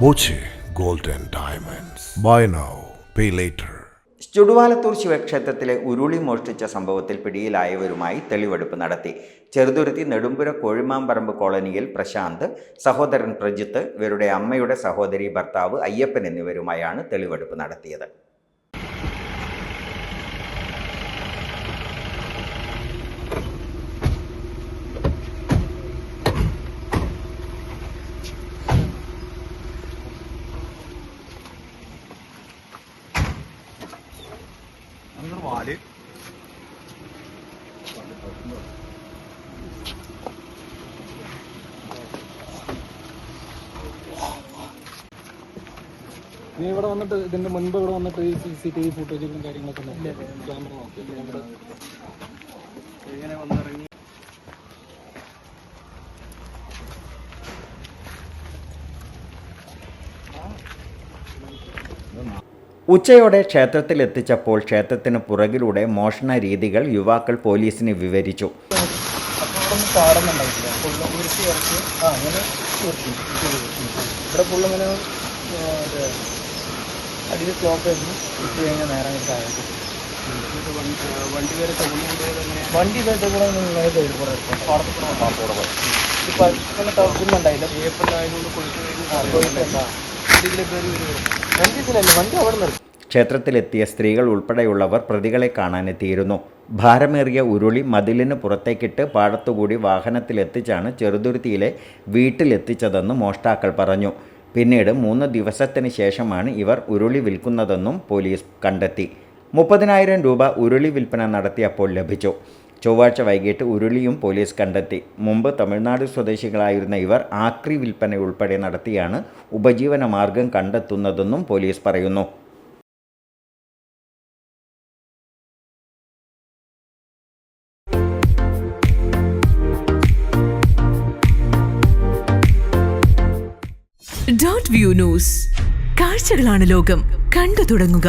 Boche gold and Diamonds. Buy now, pay later. Chuduvalathur ശിവക്ഷേത്രത്തിലെ ഉരുളി മോഷ്ടിച്ച സംഭവത്തിൽ പിടിയിലായവരുമായി തെളിവെടുപ്പ് നടത്തി ചെറുതുരുത്തി നെടുമ്പുര കോഴിമാമ്പറമ്പ് കോളനിയിൽ പ്രശാന്ത് സഹോദരൻ പ്രജിത്ത് ഇവരുടെ അമ്മയുടെ സഹോദരി ഭർത്താവ് അയ്യപ്പൻ എന്നിവരുമായാണ് തെളിവെടുപ്പ് നടത്തിയത് നീ ഇവിടെ വന്നിട്ട് ഇതിന്റെ മുൻപ് ഇവിടെ വന്നിട്ട് ഈ സി സി ടി വി ഫുട്ടേജുകളും കാര്യങ്ങളൊക്കെ ക്യാമറ നോക്കി. ഇവിടെ എങ്ങനെ വന്നിറങ്ങി. ഉച്ചയോടെ ക്ഷേത്രത്തിൽ എത്തിച്ചപ്പോൾ ക്ഷേത്രത്തിന് പുറകിലൂടെ മോഷണ രീതികൾ യുവാക്കൾ പോലീസിന് വിവരിച്ചു. അപ്പോൾ ഇവിടെ ഇങ്ങനെ അടിയിൽ ക്ലോക്ക് ആയിരുന്നു ഇട്ട് കഴിഞ്ഞാൽ നേരം താഴേക്ക് വണ്ടി വരെ വണ്ടി ഇതായിട്ട് കൂടെ നിർത്തി ക്ഷേത്രത്തിലെത്തിയ സ്ത്രീകൾ ഉൾപ്പെടെയുള്ളവർ പ്രതികളെ കാണാനെത്തിയിരുന്നു. ഭാരമേറിയ ഉരുളി മതിലിന് പുറത്തേക്കിട്ട് പാടത്തുകൂടി വാഹനത്തിലെത്തിച്ചാണ് ചെറുതുരുത്തിയിലെ വീട്ടിലെത്തിച്ചതെന്ന് മോഷ്ടാക്കൾ പറഞ്ഞു. പിന്നീട് മൂന്ന് ദിവസത്തിന് ശേഷമാണ് ഇവർ ഉരുളി വിൽക്കുന്നതെന്നും പോലീസ് കണ്ടെത്തി. മുപ്പതിനായിരം രൂപ ഉരുളി വിൽപ്പന നടത്തിയപ്പോൾ ലഭിച്ചു. ചൊവ്വാഴ്ച വൈകിട്ട് ഉരുളിയും പോലീസ് കണ്ടെത്തി. മുമ്പ് തമിഴ്നാട് സ്വദേശികളായിരുന്ന ഇവർ ആക്രി വിൽപ്പന ഉൾപ്പെടെ നടത്തിയാണ് ഉപജീവന മാർഗം കണ്ടെത്തുന്നതെന്നും പോലീസ് പറയുന്നു. ഡോട്ട് വ്യൂ ന്യൂസ് കാഴ്ചകളാണ് ലോകം. കണ്ടു തുടങ്ങുക.